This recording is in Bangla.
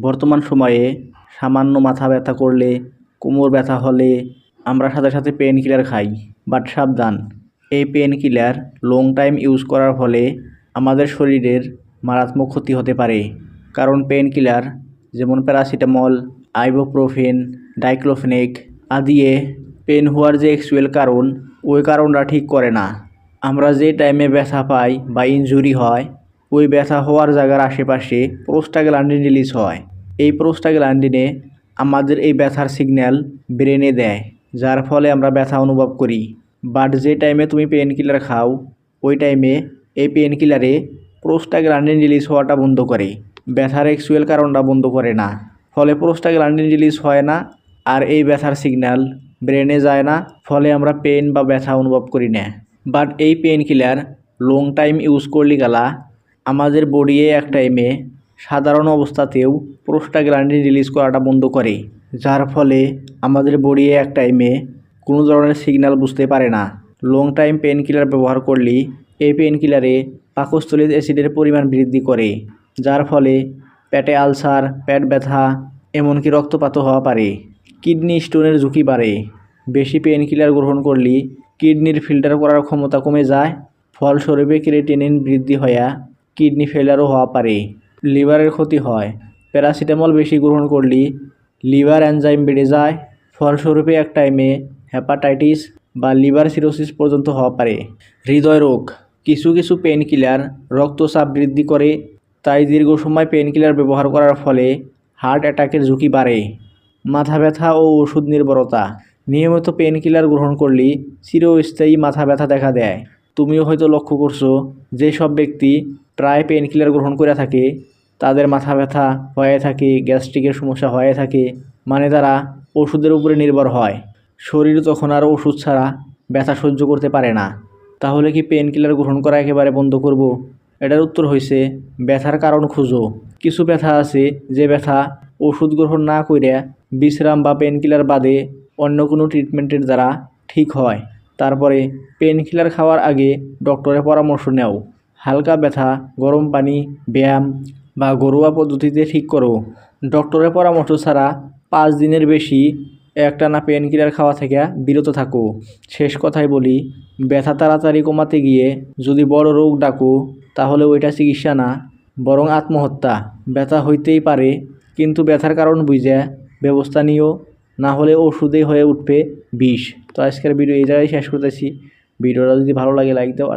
বর্তমান সময়ে সামান্য মাথা ব্যথা করলে, কোমর ব্যথা হলে আমরা সাথে সাথে পেন কিলার খাই। বাট সাবধান, এই painkiller long time use করার ফলে আমাদের শরীরের মারাত্মক ক্ষতি হতে পারে। কারণ পেন কিলার যেমন প্যারাসিটামল, আইবোপ্রোফেন, ডাইক্লোফেনেক আদিয়ে পেন হওয়ার যে অ্যাকচুয়াল কারণ, ওই কারণটা ঠিক করে না। আমরা যে টাইমে ব্যথা পাই বা ইনজুরি হয় ওই ব্যথা হওয়ার জায়গার আশেপাশে প্রোস্টাগ্ল্যান্ডিন রিলিজ হয়। এই প্রোস্টাগ্ল্যান্ডিনে আমাদের এই ব্যথার সিগন্যাল ব্রেনে দেয়, যার ফলে আমরা ব্যথা অনুভব করি। বাট যে টাইমে তুমি পেন কিলার খাও, ওই টাইমে এই পেন কিলারে প্রোস্টাগ্ল্যান্ডিন রিলিজ হওয়াটা বন্ধ করে। ব্যথার অ্যাকচুয়াল কারণটা বন্ধ করে না। ফলে প্রোস্টাগ্ল্যান্ডিন রিলিজ হয় না আর এই ব্যথার সিগন্যাল ব্রেনে যায় না, ফলে আমরা পেন বা ব্যথা অনুভব করি না। বাট এই painkiller long time use করলে গেলা আমাদের বডিয়ে এক টাইমে সাধারণ অবস্থাতেও প্রোস্টাগ্ল্যান্ডিন রিলিজ করাটা বন্ধ করে, যার ফলে আমাদের বডিয়ে এক টাইমে কোনো ধরনের সিগন্যাল বুঝতে পারে না। লং টাইম পেন কিলার ব্যবহার করলে এই পেন কিলারে পাকস্থলীর অ্যাসিডের পরিমাণ বৃদ্ধি করে, যার ফলে পেটে আলসার, পেট ব্যথা, এমনকি রক্তপাত হওয়া পারে। কিডনি স্টোনের ঝুঁকি বাড়ে। বেশি পেন কিলার গ্রহণ করলে কিডনির ফিল্টার করার ক্ষমতা কমে যায়, ফলস্বরূপে ক্রিয়েটিনিন বৃদ্ধি হইয়া কিডনি ফেলারও হওয়া পারে, লিভারের ক্ষতি হয়। প্যারাসিটামল বেশি গ্রহণ করলে লিভার এনজাইম বেড়ে যায়। ফলস্বরূপে এক টাইমে হ্যাপাটাইটিস বা লিভার সিরোসিস পর্যন্ত হওয়া পারে। হৃদয় রোগ, কিছু কিছু পেন কিলার রক্তচাপ বৃদ্ধি করে, তাই দীর্ঘ সময় পেন কিলার ব্যবহার করার ফলে হার্ট অ্যাটাকের ঝুঁকি বাড়ে। মাথা ব্যথা ও ওষুধ নির্ভরতা, নিয়মিত পেন কিলার গ্রহণ করলে চিরস্থায়ী মাথা ব্যথা দেখা দেয়। তুমিও হয়তো লক্ষ্য করছ, যেসব ব্যক্তি প্রায় পেন কিলার গ্রহণ করে থাকে, তাদের মাথা ব্যথা হয়ে থাকে, গ্যাস্ট্রিকের সমস্যা হয়ে থাকে মানে তারা ওষুধের উপরে নির্ভর হয়। শরীর তখন আর ওষুধ ছাড়া ব্যথা সহ্য করতে পারে না। তাহলে কি পেন কিলার গ্রহণ করা একেবারে বন্ধ করব? এটার উত্তর হয়েছে ব্যথার কারণ খুঁজো। কিছু ব্যথা আছে যে ব্যথা ওষুধ গ্রহণ না করে বিশ্রাম বা পেন কিলার বাদে অন্য কোনো ট্রিটমেন্টের দ্বারা ঠিক হয়। তারপরে পেন কিলার খাওয়ার আগে ডক্টরের পরামর্শ নেও। হালকা ব্যথা গরম পানি, ব্যায়াম বা ঘরোয়া পদ্ধতিতে ঠিক করো ডক্টরের পরামর্শ ছাড়া পাঁচ দিনের বেশি একটানা পেন কিলার খাওয়া থেকে বিরত থাকো। শেষ কথায় বলি, ব্যথা তাড়াতাড়ি কমাতে গিয়ে যদি বড় রোগ ডাকো, তাহলে ওইটা চিকিৎসা না, বরং আত্মহত্যা। ব্যথা হইতেই পারে, কিন্তু ব্যথার কারণ বুঝে ব্যবস্থা নিও, না হলে ওষুধেই হয়ে উঠবে বিষ। তো আজকের ভিডিও এই জায়গায় শেষ করতেছি। ভিডিওটা যদি ভালো লাগে লাইক দাও আর